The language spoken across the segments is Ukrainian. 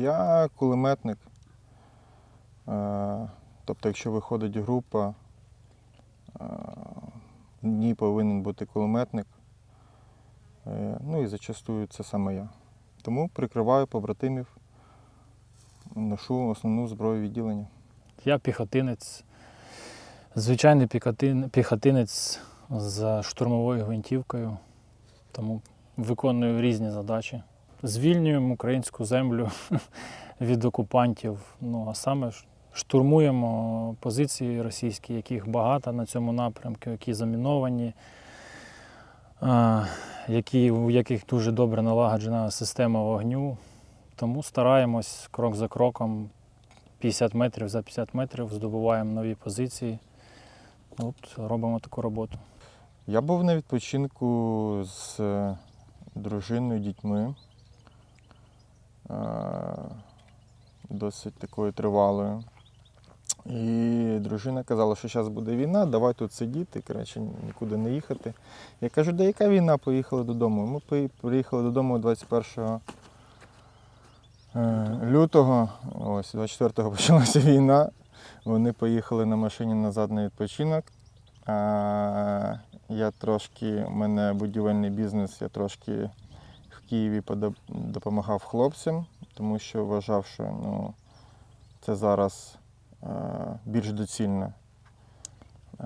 Я кулеметник. Е, Тобто, якщо виходить група, е, в ній повинен бути кулеметник. Е, Ну і зачастую це саме я. Тому прикриваю побратимів, ношу основну зброю відділення. Я піхотинець, звичайний піхотинець з штурмовою гвинтівкою, тому виконую різні задачі. Звільнюємо українську землю від окупантів. Ну а саме штурмуємо позиції російські, яких багато на цьому напрямку, які заміновані, а, які, у яких дуже добре налагоджена система вогню. Тому стараємось крок за кроком 50 метрів за 50 метрів здобуваємо нові позиції. От робимо таку роботу. Я був на відпочинку з е, дружиною, дітьми. Е, Досить такою тривалою. І дружина казала, що зараз буде війна, давай тут сидіти, коротше, нікуди не їхати. Я кажу, да яка війна? Поїхали додому. Ми приїхали додому 21 е, лютого, ось 24-го почалася війна. Вони поїхали на машині назад на відпочинок. Я трошки, у мене будівельний бізнес, я трошки Києві допомагав хлопцям, тому що вважав, що ну, це зараз е, більш доцільно. Е,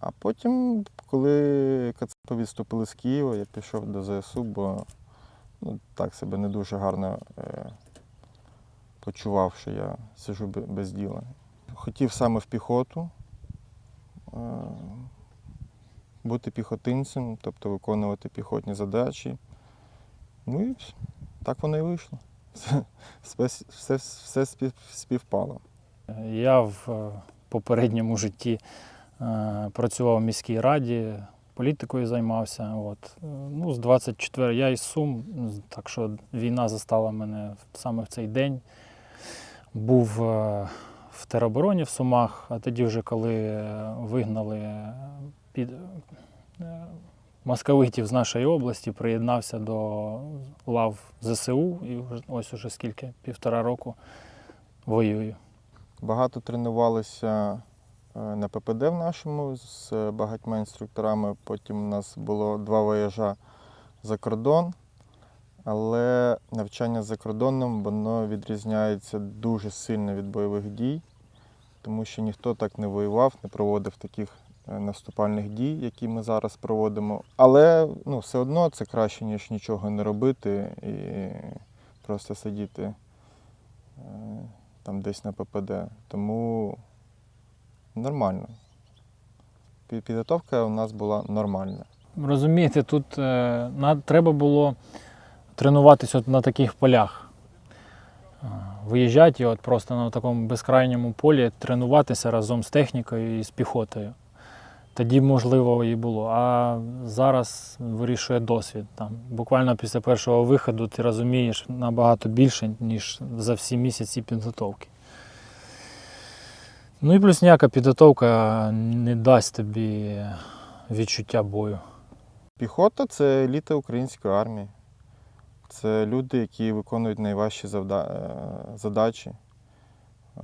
А потім, коли Кацапи відступили з Києва, я пішов до ЗСУ, бо ну, так себе не дуже гарно е, почував, що я сижу без діла. Хотів саме в піхоту, е, бути піхотинцем, тобто виконувати піхотні задачі. Ну і так воно і вийшло. Все, все, все спів- співпало. Я в е, попередньому житті е, працював в міській раді, політикою займався. От. Е, Ну, з 24 я із Сум, так що війна застала мене саме в цей день. Був в теробороні в Сумах, а тоді, вже коли вигнали під, московитів з нашої області, приєднався до лав ЗСУ і ось уже скільки, півтора року воюю. Багато тренувалися е, на ППД в нашому з багатьма інструкторами. Потім у нас було два вояжа за кордон. Але навчання за кордоном воно відрізняється дуже сильно від бойових дій, тому що ніхто так не воював, не проводив таких наступальних дій, які ми зараз проводимо. Але ну, все одно це краще, ніж нічого не робити і просто сидіти е, там десь на ППД. Тому нормально. Підготовка у нас була нормальна. Розумієте, тут е, на, треба було тренуватися от на таких полях. Е, Виїжджати от просто на такому безкрайньому полі, тренуватися разом з технікою і з піхотою. Тоді можливо і було. А зараз вирішує досвід. Там, буквально після першого виходу ти розумієш набагато більше, ніж за всі місяці підготовки. Ну і плюс ніяка підготовка не дасть тобі відчуття бою. Піхота це еліта української армії. Це люди, які виконують найважчі завда... е, задачі. Е,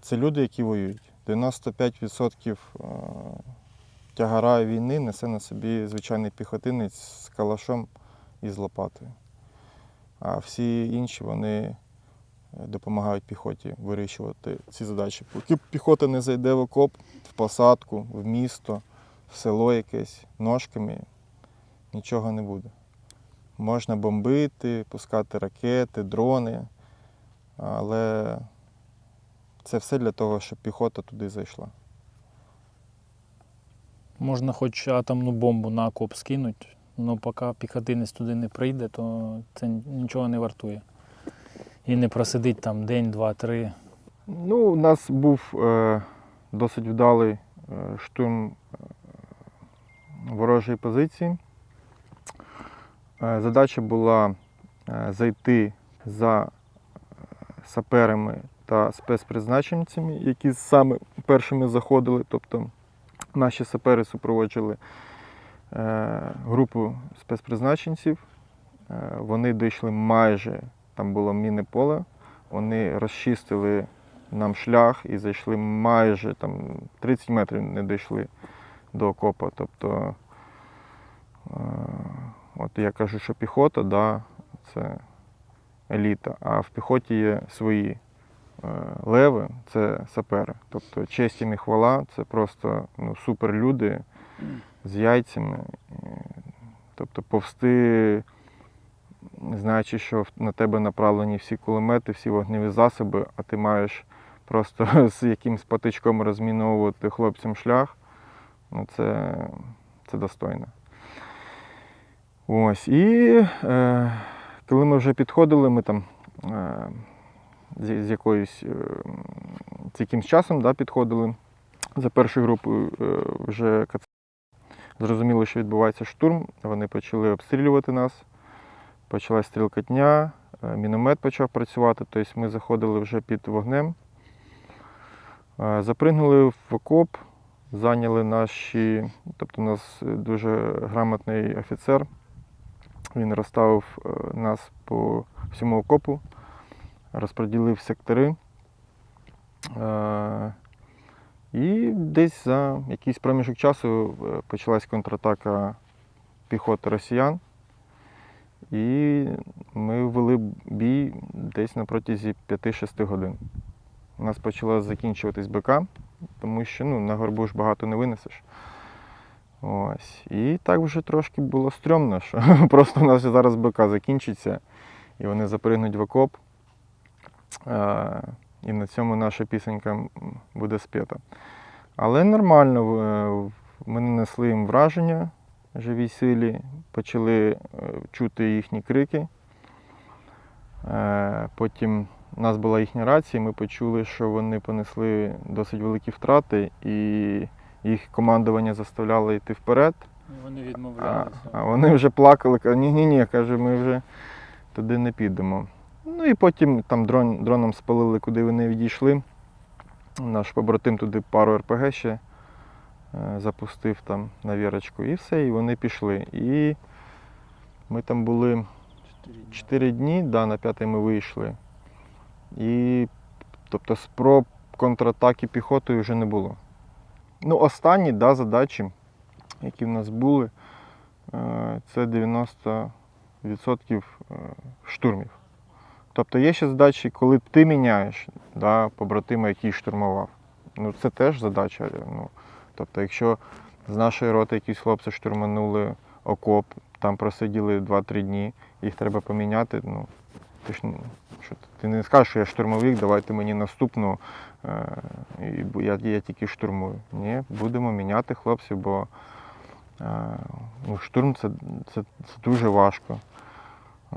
Це люди, які воюють. 95% е, тягара війни несе на собі звичайний піхотинець з калашом і з лопатою. А всі інші вони е, допомагають піхоті вирішувати ці задачі. Поки піхота не зайде в окоп, в посадку, в місто, в село якесь ножками, нічого не буде. Можна бомбити, пускати ракети, дрони, але це все для того, щоб піхота туди зайшла. Можна хоч атомну бомбу на окоп скинути, але поки піхотинець туди не прийде, то це нічого не вартує. І не просидить там день, два, три. Ну, у нас був е, досить вдалий е, штурм е, ворожої позиції. Е, задача була е, зайти за саперами та спецпризначенцями, які саме першими заходили. Тобто наші сапери супроводжували е, групу спецпризначенців. Е, вони дійшли майже там було мінне поле. Вони розчистили нам шлях і зайшли майже там 30 метрів не дійшли до окопа. Тобто, е, от я кажу, що піхота, да, це еліта, а в піхоті є свої леви, це сапери. Тобто честь їм і хвала, це просто ну, суперлюди з яйцями. Е, Тобто повсти, знаючи, що на тебе направлені всі кулемети, всі вогневі засоби, а ти маєш просто з якимсь патичком розміновувати хлопцям шлях, ну це, це достойно. Ось. І е, коли ми вже підходили, ми там е, з, якоюсь е, з якимсь часом да, підходили за першою групою е, вже КЦ. Зрозуміло, що відбувається штурм. Вони почали обстрілювати нас. Почалась стрілкотня, е, міномет почав працювати, тобто ми заходили вже під вогнем. Запригнули в окоп, зайняли наші, тобто у нас дуже грамотний офіцер. Він розставив нас по всьому окопу, розподілив сектори. Е, І десь за якийсь проміжок часу е, почалась контратака піхоти росіян. І ми вели бій десь на протязі 5-6 годин. У нас почала закінчуватись БК, тому що ну, на горбу ж багато не винесеш. Ось. І так вже трошки було стрьомно, що просто у нас зараз БК закінчиться, і вони запригнуть в окоп. Е, І на цьому наша пісенька буде спета. Але нормально, ми нанесли їм враження живій силі, почали е, чути їхні крики. Е, Потім у нас була їхня рація, ми почули, що вони понесли досить великі втрати, і їх командування заставляло йти вперед. Вони А, відмовлялися. а вони вже плакали, кажуть, ні-ні-ні, каже, ми вже туди не підемо. Ну і потім там дрон, дроном спалили, куди вони відійшли. Наш побратим туди пару РПГ ще е, запустив там на вірочку, і все, і вони пішли. І ми там були 4 дні, да, на п'ятий ми вийшли. І тобто спроб контратаки піхотою вже не було. Ну, останні да, задачі, які в нас були, е, це 90% е, штурмів. Тобто є ще задачі, коли ти міняєш да, побратима, який штурмував. Ну, це теж задача. Ну, тобто, якщо з нашої роти якісь хлопці штурманули окоп, там просиділи 2-3 дні, їх треба поміняти. Ну, ти ж що, ти- ти не скажеш, що я штурмовик, давайте мені наступну, е, і я, я тільки штурмую. Ні, будемо міняти хлопців, бо е, ну, штурм це, це, це дуже важко. Е,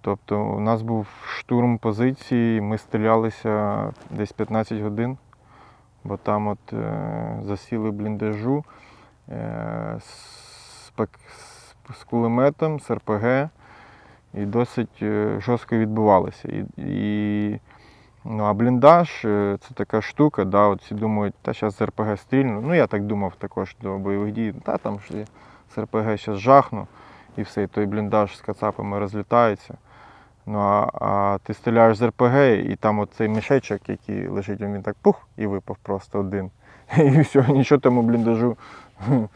тобто у нас був штурм позиції, ми стрілялися десь 15 годин, бо там от е, засіли бліндажу е, з, з, кулеметом, з РПГ, і досить е, жорстко відбувалися. І, і, ну, а бліндаж е, це така штука, да, от всі думають, та зараз з РПГ стрільну. Ну, я так думав також до бойових дій, та там з РПГ зараз жахну, і все, і той бліндаж з кацапами розлітається. Ну, а, а ти стріляєш з РПГ, і там от цей мішечок, який лежить, він так пух і випав просто один. І все, нічого тому бліндажу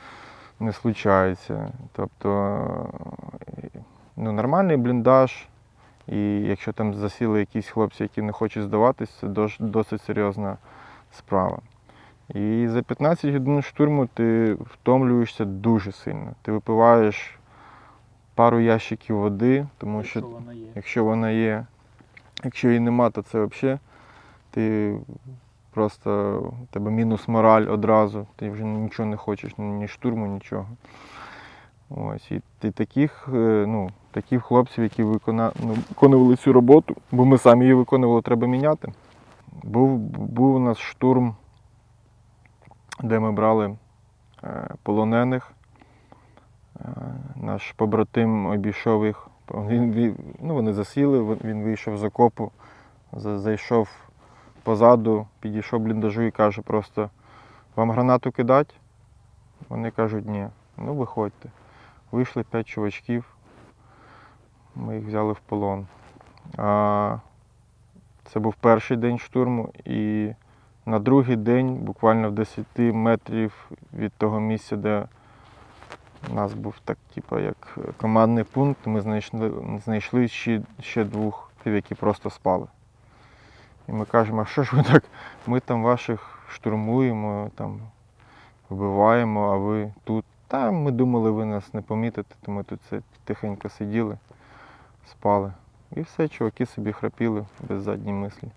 не случається. Тобто ну, нормальний бліндаж, і якщо там засіли якісь хлопці, які не хочуть здаватись, це досить серйозна справа. І за 15 годин штурму ти втомлюєшся дуже сильно. Ти випиваєш пару ящиків води, тому що Якщо вона є. якщо вона є. Якщо її нема, то це взагалі ти просто у тебе мінус мораль одразу, ти вже нічого не хочеш, ні штурму, нічого. Ось, і ти таких, е, ну, таких хлопців, які викона, ну, виконували цю роботу, бо ми самі її виконували, треба міняти. Був, був у нас штурм, де ми брали е, полонених. Е, Наш побратим обійшов їх. Він, ну, вони засіли, він вийшов з окопу, зайшов позаду, підійшов бліндажу і каже просто, вам гранату кидати? Вони кажуть, ні. Ну, виходьте. Вийшли п'ять чувачків. Ми їх взяли в полон. А, це був перший день штурму, і на другий день, буквально в 10 метрів від того місця, де у нас був так, типу, як командний пункт, ми знайшли, знайшли ще, ще двох, які просто спали. І ми кажемо, а що ж ви так? Ми там ваших штурмуємо, там, вбиваємо, а ви тут. Та ми думали, ви нас не помітите, то ми тут це тихенько сиділи, спали. І все, чуваки собі храпіли без задньої мислі.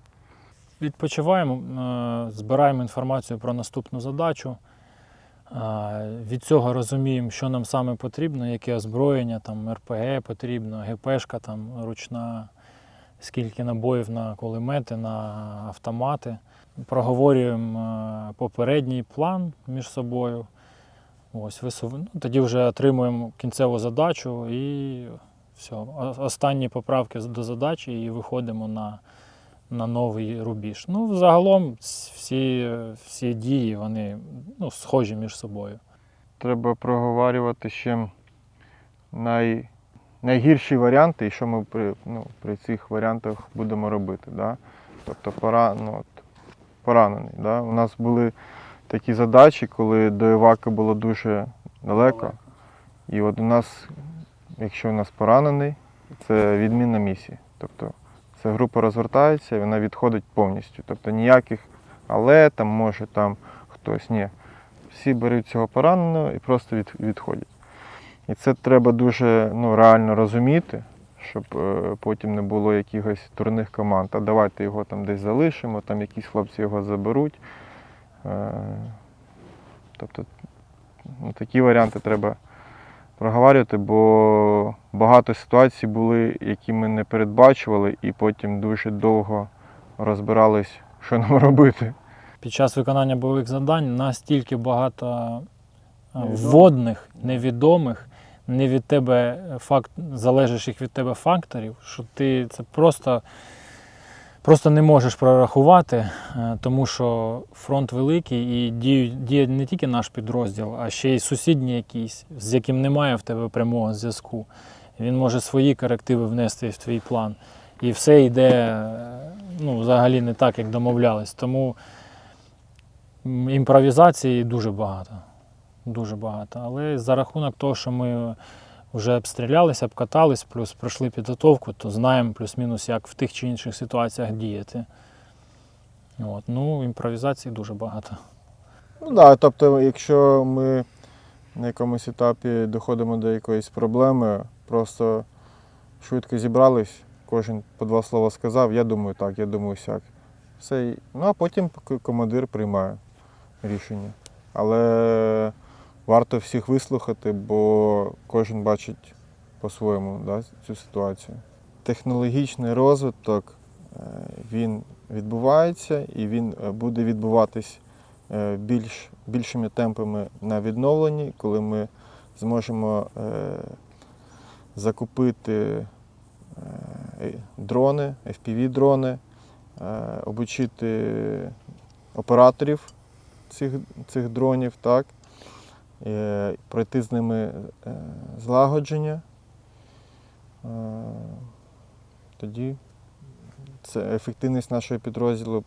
Відпочиваємо, е, збираємо інформацію про наступну задачу. Від цього розуміємо, що нам саме потрібно, яке озброєння, там РПГ потрібно, ГПшка там ручна, скільки набоїв на кулемети, на автомати. Проговорюємо попередній план між собою. Ось, висув... ну, тоді вже отримуємо кінцеву задачу і все. Останні поправки до задачі і виходимо на, на новий рубіж. Ну, загалом всі, всі дії вони ну, схожі між собою. Треба проговорювати ще най... найгірші варіанти і що ми при, ну, при цих варіантах будемо робити. Да? Тобто пора, ну, от, поранений. Да? У нас були такі задачі, коли до Івака було дуже далеко. І от у нас, якщо у нас поранений, це відмінна місія. Тобто ця група розвертається і вона відходить повністю. Тобто ніяких але там може там хтось. Ні. Всі беруть цього пораненого і просто від, відходять. І це треба дуже ну, реально розуміти, щоб е, потім не було якихось дурних команд. А давайте його там десь залишимо, там якісь хлопці його заберуть. Е, тобто ну, такі варіанти треба проговорювати, бо багато ситуацій були, які ми не передбачували, і потім дуже довго розбирались, що нам робити. Під час виконання бойових завдань настільки багато е, вводних, невідомих, не від тебе факт, залежащих від тебе факторів, що ти це просто, просто не можеш прорахувати, е, тому що фронт великий і діє, не тільки наш підрозділ, а ще й сусідній якийсь, з яким немає в тебе прямого зв'язку. Він може свої корективи внести в твій план. І все йде е, ну, взагалі не так, як домовлялись. Тому імпровізації дуже багато. Дуже багато. Але за рахунок того, що ми вже обстрілялися, обкатались, плюс пройшли підготовку, то знаємо плюс-мінус, як в тих чи інших ситуаціях діяти. От. Ну, імпровізації дуже багато. Ну да, тобто, якщо ми на якомусь етапі доходимо до якоїсь проблеми, просто швидко зібрались, кожен по два слова сказав, я думаю так, я думаю сяк. Все. Ну а потім командир приймає рішення. Але варто всіх вислухати, бо кожен бачить по-своєму да, цю ситуацію. Технологічний розвиток е, він відбувається і він е, буде відбуватись е, більш, більшими темпами на відновленні, коли ми зможемо закупити дрони, FPV-дрони, обучити операторів цих, цих дронів, так, пройти з ними е, злагодження. Е, Тоді це ефективність нашого підрозділу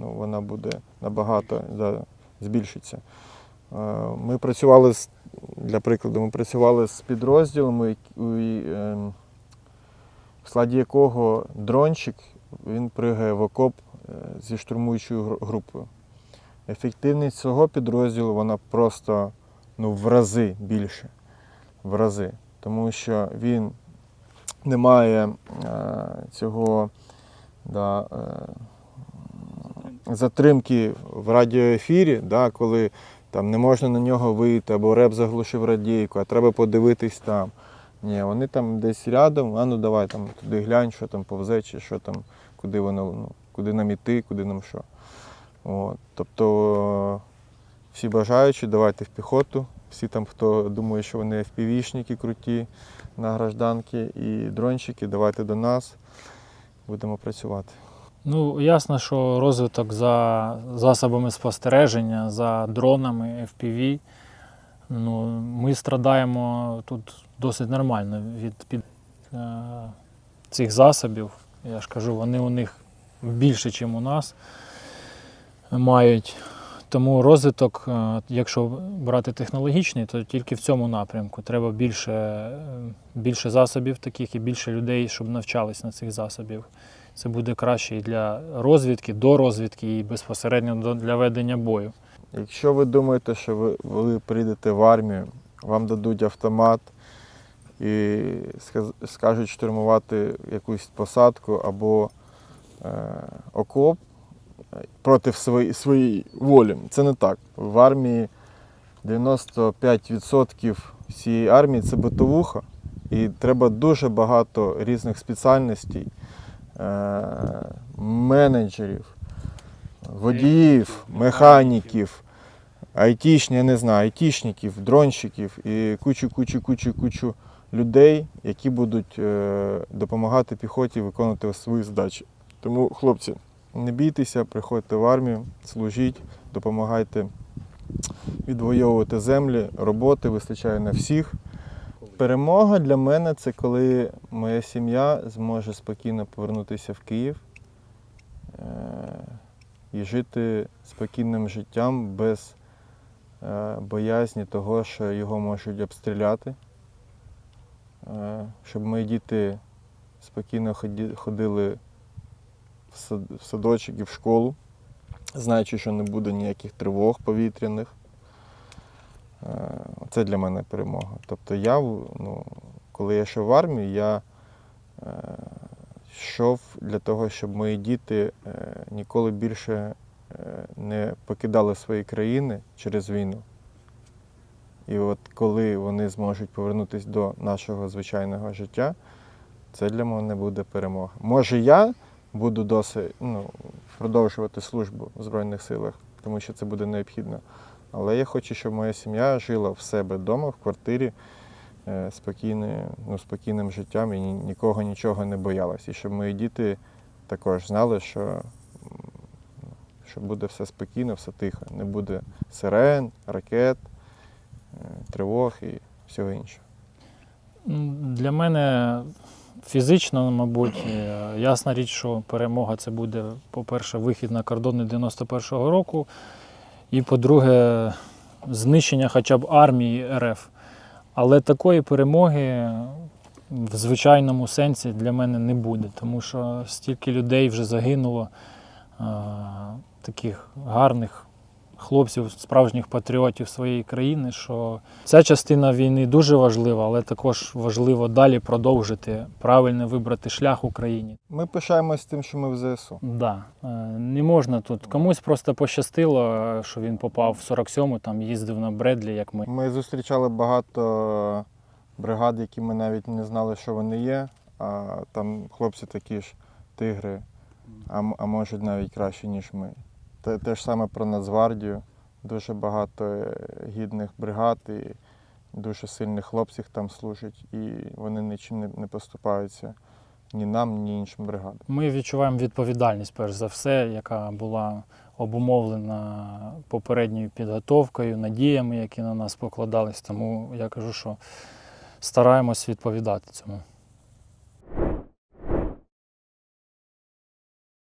ну, вона буде набагато да, збільшиться. Е, Ми працювали з, для прикладу, ми працювали з підрозділами, в складі якого дрончик він пригає в окоп е, зі штурмуючою групою. Ефективність цього підрозділу вона просто ну, в рази більше. В рази. Тому що він не має е, цього да, е, затримки в радіоефірі, да, коли там не можна на нього вийти, або реп заглушив радійку, а треба подивитись там. Ні, вони там десь рядом, а ну давай там туди глянь, що там повзе, чи що там, куди воно, ну, куди нам іти, куди нам що. От. Тобто всі бажаючі, давайте в піхоту. Всі там, хто думає, що вони FPV-шники круті на гражданки і дрончики, давайте до нас, будемо працювати. Ну, ясно, що розвиток за засобами спостереження, за дронами, FPV. Ну, ми страдаємо тут досить нормально від під е, цих засобів. Я ж кажу, вони у них більше, ніж у нас мають. Тому розвиток, е, якщо брати технологічний, то тільки в цьому напрямку. Треба більше, е, більше засобів таких і більше людей, щоб навчались на цих засобів. Це буде краще і для розвідки, до розвідки, і безпосередньо для ведення бою. Якщо ви думаєте, що ви, ви прийдете в армію, вам дадуть автомат і скажуть штурмувати якусь посадку або е, окоп проти свої, своєї волі. Це не так. В армії 95% всієї армії це битовуха, і треба дуже багато різних спеціальностей, е, менеджерів, водіїв, механіків, айтішні, я не знаю, айтішників, дронщиків і кучу, кучу, кучу, кучу людей, які будуть е, допомагати піхоті виконувати свої задачі. Тому, хлопці, не бійтеся, приходьте в армію, служіть, допомагайте відвоювати землі, роботи вистачає на всіх. Перемога для мене це коли моя сім'я зможе спокійно повернутися в Київ е, і жити спокійним життям без е, боязні того, що його можуть обстріляти. Е, Щоб мої діти спокійно ходили в садочок і в школу, знаючи, що не буде ніяких тривог повітряних. Е, Це для мене перемога. Тобто я, ну, коли я йшов в армію, я е, йшов для того, щоб мої діти е, ніколи більше не покидали свої країни через війну. І от коли вони зможуть повернутися до нашого звичайного життя, це для мене буде перемога. Може, я буду досить ну, продовжувати службу в Збройних силах, тому що це буде необхідно. Але я хочу, щоб моя сім'я жила в себе вдома, в квартирі е, спокійним, ну, спокійним життям і нікого нічого не боялась. І щоб мої діти також знали, що, що буде все спокійно, все тихо. Не буде сирен, ракет, е, тривог і всього іншого. Для мене фізично, мабуть, е, ясна річ, що перемога це буде, по-перше, вихід на кордони 91-го року, і по-друге, знищення хоча б армії РФ. Але такої перемоги в звичайному сенсі для мене не буде, тому що стільки людей вже загинуло, е, таких гарних хлопців, справжніх патріотів своєї країни, що ця частина війни дуже важлива, але також важливо далі продовжити правильно вибрати шлях Україні. Ми пишаємось тим, що ми в ЗСУ. Да, е, не можна тут. Комусь просто пощастило, е, що він попав в 47-му, там їздив на Бредлі, як ми. Ми зустрічали багато бригад, які ми навіть не знали, що вони є. А там хлопці такі ж тигри, а, а можуть навіть краще, ніж ми. Те, те ж саме про Нацгвардію. Дуже багато е, гідних бригад і дуже сильних хлопців там служать, і вони нічим не, не поступаються ні нам, ні іншим бригадам. Ми відчуваємо відповідальність, перш за все, яка була обумовлена попередньою підготовкою, надіями, які на нас покладались. Тому я кажу, що стараємось відповідати цьому.